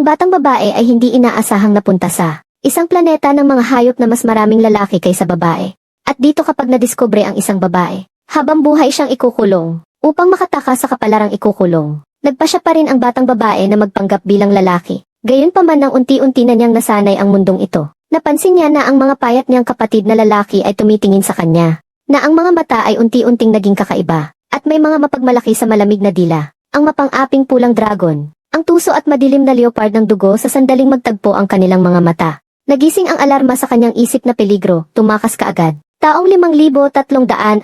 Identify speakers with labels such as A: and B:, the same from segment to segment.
A: Ang batang babae ay hindi inaasahang napunta sa isang planeta ng mga hayop na mas maraming lalaki kaysa babae. At dito kapag nadiskubre ang isang babae, habang buhay siyang ikukulong, upang makataka sa kapalarang ikukulong. Nagpa siya pa rin ang batang babae na magpanggap bilang lalaki. Gayunpaman nang unti-unti na niyang nasanay ang mundong ito. Napansin niya na ang mga payat niyang kapatid na lalaki ay tumitingin sa kanya. Na ang mga mata ay unti-unting naging kakaiba. At may mga mapagmalaki sa malamig na dila. Ang mapang-aping pulang dragon. Ang tuso at madilim na leopard ng dugo sa sandaling magtagpo ang kanilang mga mata. Nagising ang alarma sa kanyang isip na peligro, tumakas kaagad. Taong 5,333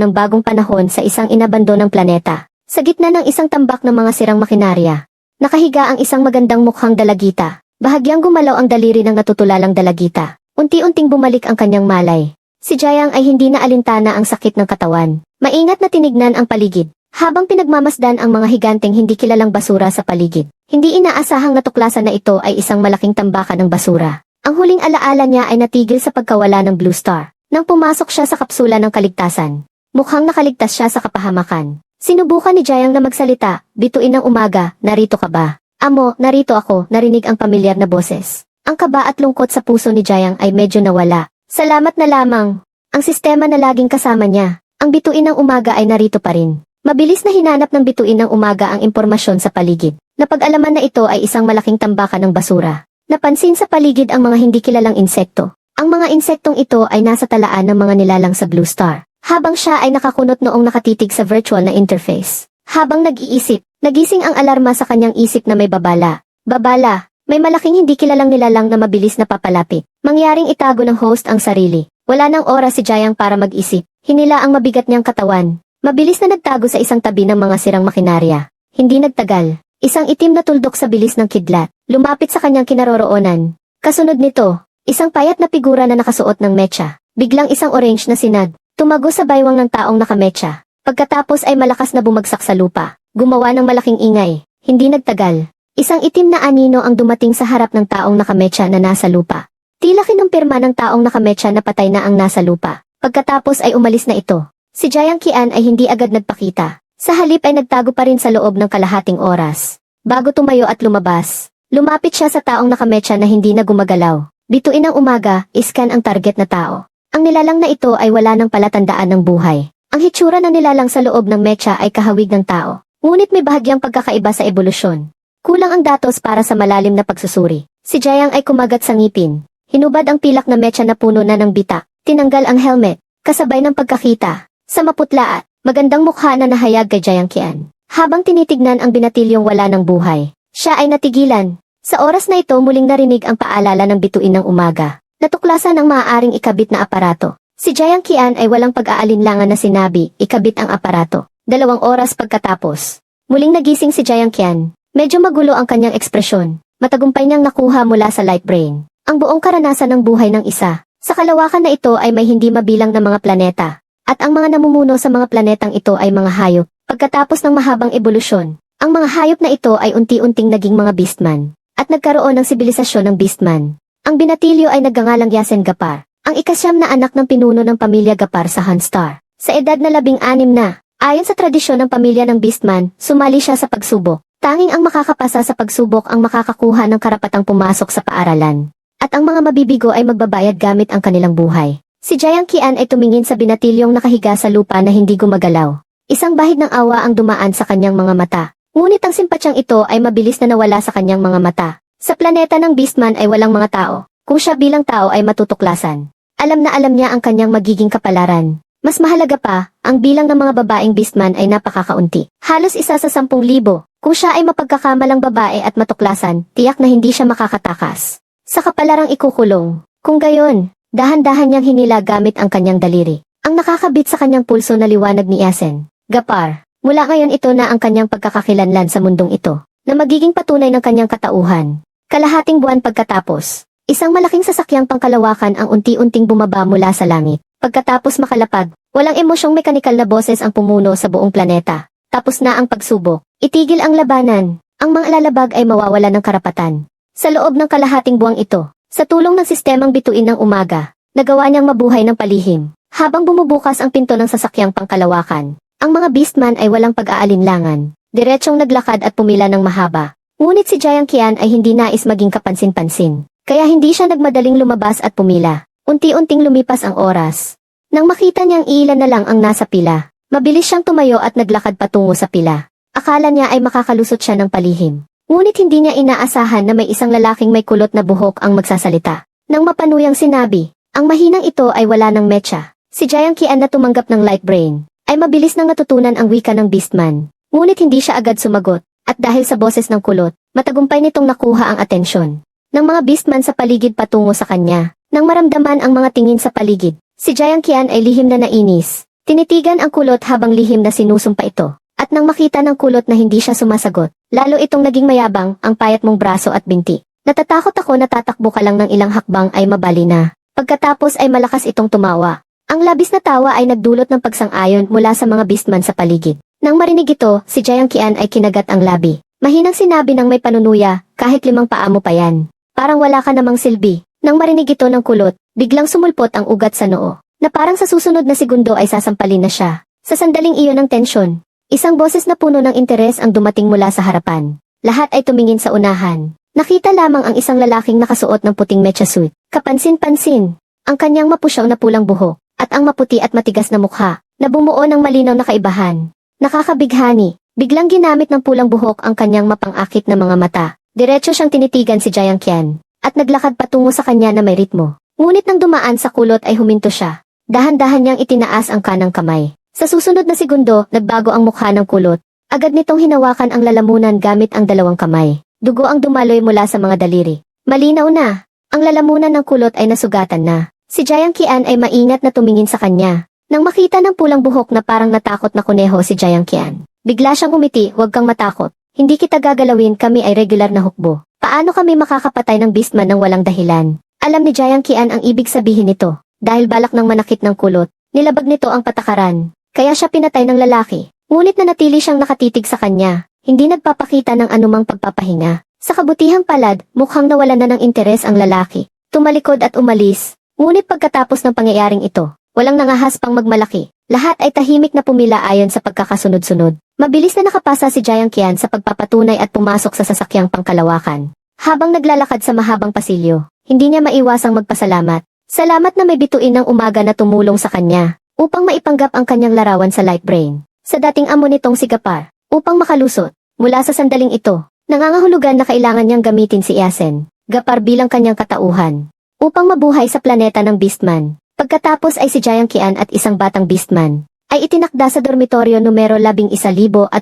A: ng bagong panahon sa isang inabandonang planeta. Sa gitna ng isang tambak ng mga sirang makinarya, nakahiga ang isang magandang mukhang dalagita. Bahagyang gumalaw ang daliri ng natutulalang dalagita. Unti-unting bumalik ang kanyang malay. Si Jayang ay hindi na alintana ang sakit ng katawan. Maingat na tinignan ang paligid. Habang pinagmamasdan ang mga higanteng hindi kilalang basura sa paligid, hindi inaasahang natuklasan na ito ay isang malaking tambakan ng basura. Ang huling alaala niya ay natigil sa pagkawala ng Blue Star. Nang pumasok siya sa kapsula ng kaligtasan, mukhang nakaligtas siya sa kapahamakan. Sinubukan ni Jayang na magsalita, bituin ng umaga, narito ka ba? Amo, narito ako, narinig ang pamilyar na boses. Ang kaba at lungkot sa puso ni Jayang ay medyo nawala. Salamat na lamang. Ang sistema na laging kasama niya. Ang bituin ng umaga ay narito pa rin. Mabilis na hinanap ng bituin ng umaga ang impormasyon sa paligid. Napag-alaman na ito ay isang malaking tambakan ng basura. Napansin sa paligid ang mga hindi kilalang insekto. Ang mga insektong ito ay nasa talaan ng mga nilalang sa Blue Star. Habang siya ay nakakunot noong nakatitig sa virtual na interface. Habang nag-iisip, nagising ang alarma sa kanyang isip na may babala. Babala, may malaking hindi kilalang nilalang na mabilis na papalapit. Mangyaring itago ng host ang sarili. Wala nang oras si Jayang para mag-isip. Hinila ang mabigat niyang katawan. Mabilis na nagtago sa isang tabi ng mga sirang makinarya. Hindi nagtagal. Isang itim na tuldok sa bilis ng kidlat. Lumapit sa kanyang kinaroroonan. Kasunod nito, isang payat na figura na nakasuot ng mecha. Biglang isang orange na sinag. Tumago sa baywang ng taong nakamecha. Pagkatapos ay malakas na bumagsak sa lupa. Gumawa ng malaking ingay. Hindi nagtagal. Isang itim na anino ang dumating sa harap ng taong nakamecha na nasa lupa. Tila kinumpirma ng taong nakamecha na patay na ang nasa lupa. Pagkatapos ay umalis na ito. Si Jayang Kian ay hindi agad nagpakita. Sa halip ay nagtago pa rin sa loob ng kalahating oras. Bago tumayo at lumabas, lumapit siya sa taong nakamecha na hindi na gumagalaw. Bituin ang umaga, iskan ang target na tao. Ang nilalang na ito ay wala ng palatandaan ng buhay. Ang hitsura ng nilalang sa loob ng mecha ay kahawig ng tao. Ngunit may bahagyang pagkakaiba sa ebolusyon. Kulang ang datos para sa malalim na pagsusuri. Si Jayang ay kumagat sa ngipin. Hinubad ang pilak na mecha na puno na ng bita. Tinanggal ang helmet, kasabay ng pagkakita. Sa maputla at magandang mukha na nahayag kay Jayang Kian. Habang tinitignan ang binatilyong wala ng buhay, siya ay natigilan. Sa oras na ito muling narinig ang paalala ng bituin ng umaga. Natuklasan ang maaaring ikabit na aparato. Si Jayang Kian ay walang pag-aalinlangan na sinabi, ikabit ang aparato. Dalawang oras pagkatapos. Muling nagising si Jayang Kian. Medyo magulo ang kanyang ekspresyon. Matagumpay niyang nakuha mula sa light brain. Ang buong karanasan ng buhay ng isa. Sa kalawakan na ito ay may hindi mabilang na mga planeta. At ang mga namumuno sa mga planetang ito ay mga hayop. Pagkatapos ng mahabang ebolusyon, ang mga hayop na ito ay unti-unting naging mga beastman. At nagkaroon ng sibilisasyon ng beastman. Ang binatilyo ay nagngangalang Yasen Gapar, ang ikasyam na anak ng pinuno ng pamilya Gapar sa Hanstar. Sa edad na labing-anim na, ayon sa tradisyon ng pamilya ng beastman, sumali siya sa pagsubok. Tanging ang makakapasa sa pagsubok ang makakakuha ng karapatang pumasok sa paaralan. At ang mga mabibigo ay magbabayad gamit ang kanilang buhay. Si Jayang Kian ay tumingin sa binatilyong nakahiga sa lupa na hindi gumagalaw. Isang bahid ng awa ang dumaan sa kanyang mga mata. Ngunit ang simpatyang ito ay mabilis na nawala sa kanyang mga mata. Sa planeta ng Beastman ay walang mga tao. Kung siya bilang tao ay matutuklasan. Alam na alam niya ang kanyang magiging kapalaran. Mas mahalaga pa, ang bilang ng mga babaeng Beastman ay napakakaunti. Halos isa sa sampung libo. Kung siya ay mapagkakamalang babae at matuklasan, tiyak na hindi siya makakatakas. Sa kapalarang ikukulong. Kung gayon, dahan-dahan niyang hinila gamit ang kanyang daliri. Ang nakakabit sa kanyang pulso na liwanag ni Yasen. Gapar, mula ngayon ito na ang kanyang pagkakakilanlan sa mundong ito, na magiging patunay ng kanyang katauhan. Kalahating buwan pagkatapos, isang malaking sasakyang pangkalawakan ang unti-unting bumaba mula sa langit. Pagkatapos makalapag, walang emosyong mekanikal na boses ang pumuno sa buong planeta. Tapos na ang pagsubok. Itigil ang labanan. Ang mga lalabag ay mawawala ng karapatan. Sa loob ng kalahating buwang ito, sa tulong ng sistemang bituin ng umaga, nagawa niyang mabuhay ng palihim. Habang bumubukas ang pinto ng sasakyang pangkalawakan, ang mga beastman ay walang pag-aalinlangan. Diretsong naglakad at pumila ng mahaba. Ngunit si Jiang Qian ay hindi nais maging kapansin-pansin. Kaya hindi siya nagmadaling lumabas at pumila. Unti-unting lumipas ang oras. Nang makita niyang iilan na lang ang nasa pila, mabilis siyang tumayo at naglakad patungo sa pila. Akala niya ay makakalusot siya ng palihim. Ngunit hindi niya inaasahan na may isang lalaking may kulot na buhok ang magsasalita. Nang mapanuyang sinabi, ang mahinang ito ay wala ng mecha. Si Jiang Qian na tumanggap ng light brain, ay mabilis nang natutunan ang wika ng Beastman. Ngunit hindi siya agad sumagot, at dahil sa boses ng kulot, matagumpay nitong nakuha ang atensyon ng mga beastman sa paligid patungo sa kanya. Nang maramdaman ang mga tingin sa paligid, si Jiang Qian ay lihim na nainis. Tinitigan ang kulot habang lihim na sinusumpa ito. At nang makita ng kulot na hindi siya sumasagot, lalo itong naging mayabang ang payat mong braso at binti. Natatakot ako na tatakbo ka lang ng ilang hakbang ay mabali na. Pagkatapos ay malakas itong tumawa. Ang labis na tawa ay nagdulot ng pagsang-ayon mula sa mga beastman sa paligid. Nang marinig ito, si Jiang Qian ay kinagat ang labi. Mahinang sinabi ng may panunuya, kahit limang paa mo pa yan. Parang wala ka namang silbi. Nang marinig ito ng kulot, biglang sumulpot ang ugat sa noo, na parang sa susunod na segundo ay sasampalin na siya. Sa sandaling iyon ng tensyon, isang boses na puno ng interes ang dumating mula sa harapan. Lahat ay tumingin sa unahan. Nakita lamang ang isang lalaking nakasuot ng puting mecha suit. Kapansin-pansin, ang kanyang mapusyaw na pulang buhok, at ang maputi at matigas na mukha, na bumuo ng malinaw na kaibahan. Nakakabighani, biglang ginamit ng pulang buhok ang kanyang mapangakit na mga mata. Diretso siyang tinitigan si Jiang Qian, at naglakad patungo sa kanya na may ritmo. Ngunit nang dumaan sa kulot ay huminto siya. Dahan-dahan niyang itinaas ang kanang kamay. Sa susunod na segundo, nagbago ang mukha ng kulot. Agad nitong hinawakan ang lalamunan gamit ang dalawang kamay. Dugo ang dumaloy mula sa mga daliri. Malinaw na. Ang lalamunan ng kulot ay nasugatan na. Si Jiang Qian ay maingat na tumingin sa kanya. Nang makita ng pulang buhok na parang natakot na kuneho si Jiang Qian, bigla siyang umiti, huwag kang matakot. Hindi kita gagalawin, kami ay regular na hukbo. Paano kami makakapatay ng beastman ng walang dahilan? Alam ni Jiang Qian ang ibig sabihin nito. Dahil balak ng manakit ng kulot, nilabag nito ang patakaran. Kaya siya pinatay ng lalaki. Ngunit nanatili siyang nakatitig sa kanya. Hindi nagpapakita ng anumang pagpapahinga. Sa kabutihang palad, mukhang nawalan na ng interes ang lalaki. Tumalikod at umalis. Ngunit pagkatapos ng pangyayaring ito, walang nangahas pang magmalaki. Lahat ay tahimik na pumila ayon sa pagkakasunod-sunod. Mabilis na nakapasa si Jiang Qian sa pagpapatunay at pumasok sa sasakyang pangkalawakan. Habang naglalakad sa mahabang pasilyo, hindi niya maiwasang magpasalamat. Salamat na may bituin ng umaga na tumulong sa kanya, upang maipanggap ang kanyang larawan sa light brain. Sa dating amo nitong si Gapar, upang makalusot, mula sa sandaling ito, nangangahulugan na kailangan niyang gamitin si Yasen, Gapar bilang kanyang katauhan, upang mabuhay sa planeta ng Beastman. Pagkatapos ay si Jiang Qian at isang batang Beastman, ay itinakda sa dormitoryo numero 11,085.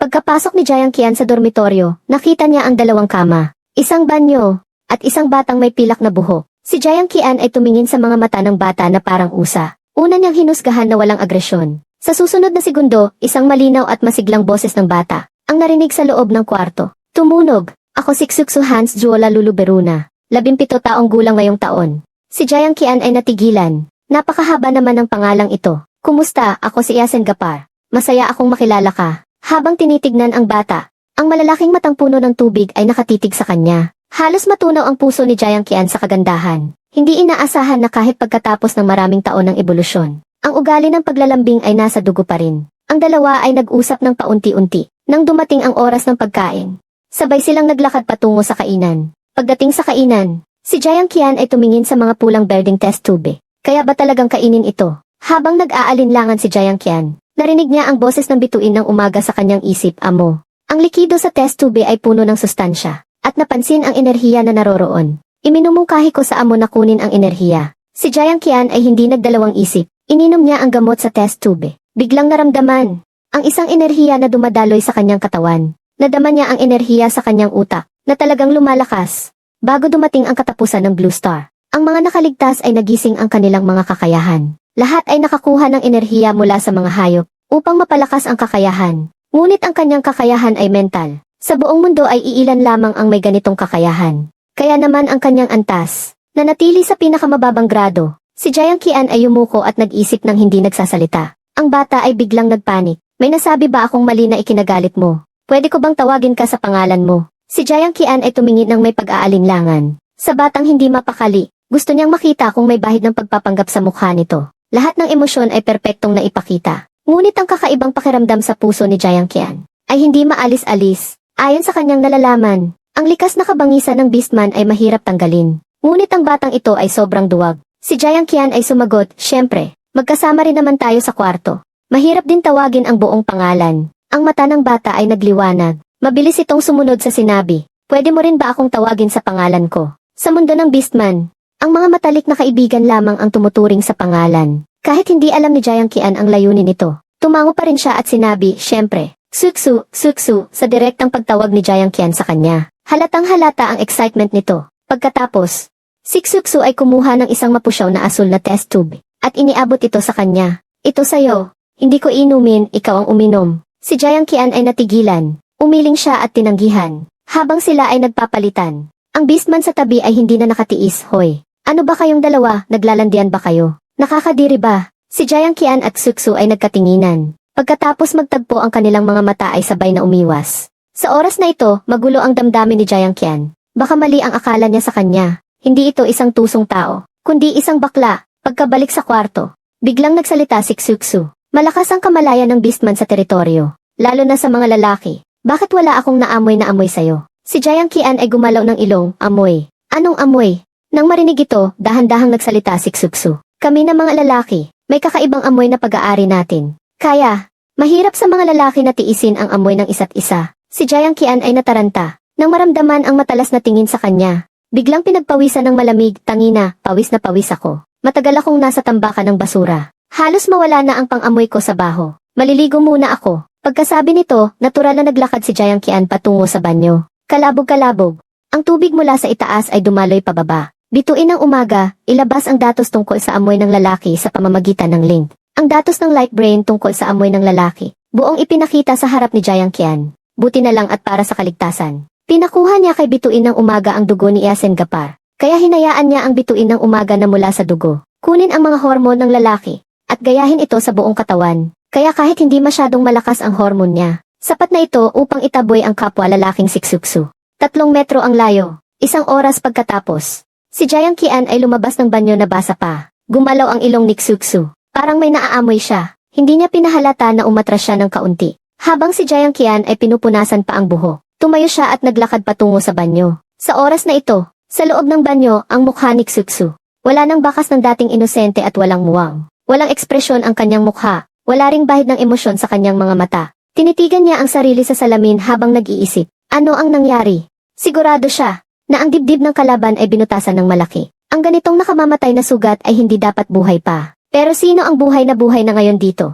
A: Pagkapasok ni Jiang Qian sa dormitoryo, nakita niya ang dalawang kama, isang banyo, at isang batang may pilak na buhok. Si Jiang Qian ay tumingin sa mga mata ng bata na parang usa. Una niyang hinusgahan na walang agresyon. Sa susunod na segundo, isang malinaw at masiglang boses ng bata, ang narinig sa loob ng kwarto. Tumunog, ako si Xuksu Hans Juola Luluberuna, labimpito taong gulang ngayong taon. Si Jiang Qian ay natigilan. Napakahaba naman ng pangalang ito. Kumusta, ako si Yasen Gapar. Masaya akong makilala ka. Habang tinitignan ang bata, ang malalaking matang puno ng tubig ay nakatitig sa kanya. Halos matunaw ang puso ni Jiang Qian sa kagandahan. Hindi inaasahan na kahit pagkatapos ng maraming taon ng ebolusyon, ang ugali ng paglalambing ay nasa dugo pa rin. Ang dalawa ay nag-usap ng paunti-unti. Nang dumating ang oras ng pagkain, sabay silang naglakad patungo sa kainan. Pagdating sa kainan, si Jiang Qian ay tumingin sa mga pulang berding test tube. Kaya ba talagang kainin ito? Habang nag-aalinlangan si Jiang Qian, Narinig niya ang boses ng bituin ng umaga sa kanyang isip, amo. Ang likido sa test tube ay puno ng sustansya, at napansin ang enerhiya na naroroon. Iminumungkahi ko sa amo na kunin ang enerhiya. Si Jiang Qian ay hindi nagdalawang isip. Ininom niya ang gamot sa test tube. Biglang naramdaman ang isang enerhiya na dumadaloy sa kanyang katawan. Nadama niya ang enerhiya sa kanyang utak, na talagang lumalakas. Bago dumating ang katapusan ng Blue Star, ang mga nakaligtas ay nagising ang kanilang mga kakayahan. Lahat ay nakakuha ng enerhiya mula sa mga hayop upang mapalakas ang kakayahan. Ngunit ang kanyang kakayahan ay mental. Sa buong mundo ay iilan lamang ang may ganitong kakayahan. Kaya naman ang kanyang antas, na natili sa pinakamababang grado. Si Jiang Qian ay yumuko at nag-isip ng hindi nagsasalita. Ang bata ay biglang nagpanik. May nasabi ba akong mali na ikinagalit mo? Pwede ko bang tawagin ka sa pangalan mo? Si Jiang Qian ay tumingin ng may pag-aalinlangan. Sa batang hindi mapakali, gusto niyang makita kung may bahid ng pagpapanggap sa mukha nito. Lahat ng emosyon ay perpektong naipakita. Ngunit ang kakaibang pakiramdam sa puso ni Jiang Qian ay hindi maalis-alis. Ayon sa kanyang nalalaman, ang likas na kabangisan ng Beastman ay mahirap tanggalin. Ngunit ang batang ito ay sobrang duwag. Si Jiang Qian ay sumagot, syempre, magkasama rin naman tayo sa kwarto. Mahirap din tawagin ang buong pangalan. Ang mata ng bata ay nagliwanag. Mabilis itong sumunod sa sinabi. Pwede mo rin ba akong tawagin sa pangalan ko? Sa mundo ng Beastman, ang mga matalik na kaibigan lamang ang tumuturing sa pangalan. Kahit hindi alam ni Jiang Qian ang layunin nito, tumango pa rin siya at sinabi, syempre, Suksu, Suksu, sa direktang pagtawag ni Jiang Qian sa kanya. Halatang halata ang excitement nito. Pagkatapos, si Suksu ay kumuha ng isang mapusyaw na asul na test tube, at iniabot ito sa kanya. Ito sa'yo, hindi ko inumin, ikaw ang uminom. Si Jiang Qian ay natigilan, umiling siya at tinanggihan, habang sila ay nagpapalitan. Ang beastman sa tabi ay hindi na nakatiis, hoy. Ano ba kayong dalawa, naglalandian ba kayo? Nakakadiri ba? Si Jiang Qian at Suksu ay nagkatinginan. Pagkatapos magtagpo ang kanilang mga mata ay sabay na umiwas. Sa oras na ito, magulo ang damdamin ni Jiang Qian. Baka mali ang akala niya sa kanya. Hindi ito isang tusong tao, kundi isang bakla. Pagkabalik sa kwarto, biglang nagsalita si Suksu. Malakas ang kamalayan ng beastman sa teritoryo, lalo na sa mga lalaki. Bakit wala akong naamoy na amoy sayo? Si Jiang Qian ay gumalaw ng ilong, amoy. Anong amoy? Nang marinig ito, dahan-dahang nagsalita si Suksu. Kami na mga lalaki, may kakaibang amoy na pag-aari natin. Kaya, mahirap sa mga lalaki na tiisin ang amoy ng isa't isa. Si Jiang Qian ay nataranta, nang maramdaman ang matalas na tingin sa kanya. Biglang pinagpawisan ng malamig, tangina, pawis na pawis ako. Matagal akong nasa tambakan ng basura. Halos mawala na ang pang-amoy ko sa baho. Maliligo muna ako. Pagkasabi nito, natural na naglakad si Jiang Qian patungo sa banyo. Kalabog-kalabog. Ang tubig mula sa itaas ay dumaloy pababa. Bituin ng umaga, ilabas ang datos tungkol sa amoy ng lalaki sa pamamagitan ng link. Ang datos ng light brain tungkol sa amoy ng lalaki. Buong ipinakita sa harap ni Jiang Qian. Buti na lang at para sa kaligtasan. Pinakuha niya kay bituin ng umaga ang dugo ni Yasen Gapar. Kaya hinayaan niya ang bituin ng umaga na mula sa dugo. Kunin ang mga hormon ng lalaki at gayahin ito sa buong katawan. Kaya kahit hindi masyadong malakas ang hormon niya, sapat na ito upang itaboy ang kapwa lalaking siksuksu. Tatlong metro ang layo, isang oras pagkatapos. Si Jiang Qian ay lumabas ng banyo na basa pa. Gumalaw ang ilong ni Xuksu. Parang may naaamoy siya. Hindi niya pinahalata na umatras siya ng kaunti. Habang si Jiang Qian ay pinupunasan pa ang buho. Tumayo siya at naglakad patungo sa banyo. Sa oras na ito, sa loob ng banyo ang mukha ni Xuksu. Wala nang bakas ng dating inosente at walang muwang. Walang ekspresyon ang kanyang mukha. Wala ring bahid ng emosyon sa kanyang mga mata. Tinitigan niya ang sarili sa salamin habang nag-iisip. Ano ang nangyari? Sigurado siya na ang dibdib ng kalaban ay binutasan ng malaki. Ang ganitong nakamamatay na sugat ay hindi dapat buhay pa. Pero sino ang buhay na buhay na ngayon dito?